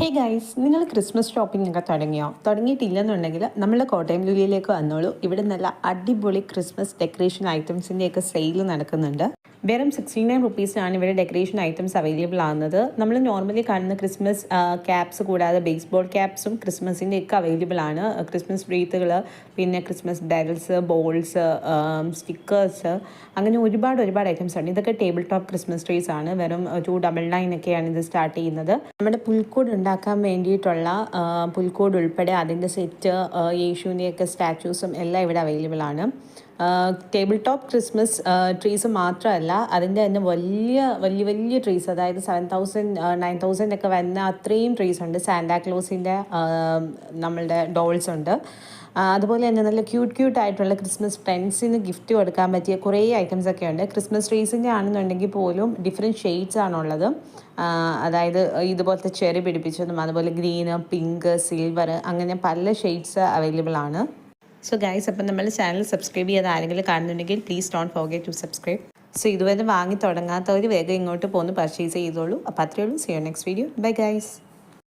ഹേ guys നിങ്ങൾ Christmas shopping ഒക്കെ തുടങ്ങിയോ? തുടങ്ങിയിട്ടില്ലെന്നുണ്ടെങ്കിൽ നമ്മൾ കോട്ടയം ലുലിയിലേക്ക് വന്നോളൂ. ഇവിടെ നല്ല അടിപൊളി ക്രിസ്മസ് ഡെക്കറേഷൻ ഐറ്റംസിന്റെയൊക്കെ സെയിൽ നടക്കുന്നുണ്ട്. വെറും സിക്സ്റ്റി നയൻ റുപ്പീസിനാണ് ഇവിടെ ഡെക്കറേഷൻ ഐറ്റംസ് അവൈലബിൾ ആകുന്നത് നമ്മൾ നോർമലി കാണുന്ന ക്രിസ്മസ് ക്യാപ്സ് കൂടാതെ ബേസ്ബോൾ ക്യാപ്സും ക്രിസ്മസിന്റെ ഒക്കെ അവൈലബിൾ ആണ്. ക്രിസ്മസ് ബ്രീത്തുകൾ പിന്നെ ക്രിസ്മസ് ഡെൽസ് ബോൾസ് സ്റ്റിക്കേഴ്സ് അങ്ങനെ ഒരുപാട് ഒരുപാട് ഐറ്റംസ് ഉണ്ട് ഇതൊക്കെ ടേബിൾ ടോപ്പ് ക്രിസ്മസ് ട്രീസ് ആണ്. വെറും ടു ഡബിൾ നയൻ ഒക്കെയാണ് ഇത് സ്റ്റാർട്ട് ചെയ്യുന്നത്. നമ്മുടെ പുൽക്കൂട് ഉണ്ടാക്കാൻ വേണ്ടിയിട്ടുള്ള പുൽക്കോട് ഉൾപ്പെടെ അതിന്റെ സെറ്റ് യേശുവിന്റെയൊക്കെ സ്റ്റാച്യൂസും എല്ലാം ഇവിടെ അവൈലബിൾ ആണ്. ടേബിൾ ടോപ്പ് ക്രിസ്മസ് ട്രീസ് മാത്രമല്ല അതിന്റെ തന്നെ വലിയ വലിയ വലിയ ട്രീസ് അതായത് സെവൻ തൗസൻഡ് നയൻ തൗസൻഡ് ഒക്കെ വരുന്ന അത്രയും ട്രീസ് ഉണ്ട്. സാന്റാക്ലോസിന്റെ നമ്മളുടെ ഡോൾസ് ഉണ്ട്. അതുപോലെ തന്നെ നല്ല ക്യൂട്ട് ക്യൂട്ട് ആയിട്ടുള്ള ക്രിസ്മസ് ഫ്രണ്ട്സിന് ഗിഫ്റ്റ് കൊടുക്കാൻ പറ്റിയ കുറേ ഐറ്റംസ് ഒക്കെ ഉണ്ട്. ക്രിസ്മസ് ട്രീസിന്റെ ആണെന്നുണ്ടെങ്കിൽ പോലും ഡിഫറെന്റ് ഷെയ്ഡ്സ് ആണുള്ളത്. അതായത് ഇതുപോലത്തെ ചെറി പിടിപ്പിച്ചതും അതുപോലെ ഗ്രീന് പിങ്ക് സിൽവർ അങ്ങനെ പല ഷെയ്ഡ്സ് അവൈലബിൾ ആണ്. സോ ഗൈസ് അപ്പം നമ്മൾ ചാനൽ സബ്സ്ക്രൈബ് ചെയ്ത് ആരെങ്കിലും കാണുന്നുണ്ടെങ്കിൽ please don't forget to subscribe so ഇതുവരെ വാങ്ങി തുടങ്ങാത്തവർ വേഗം ഇങ്ങോട്ട് പോന്ന് പർച്ചേസ് ചെയ്തോളൂ. അപ്പോൾ അത്രയേ ഉള്ളൂ. See you next video bye guys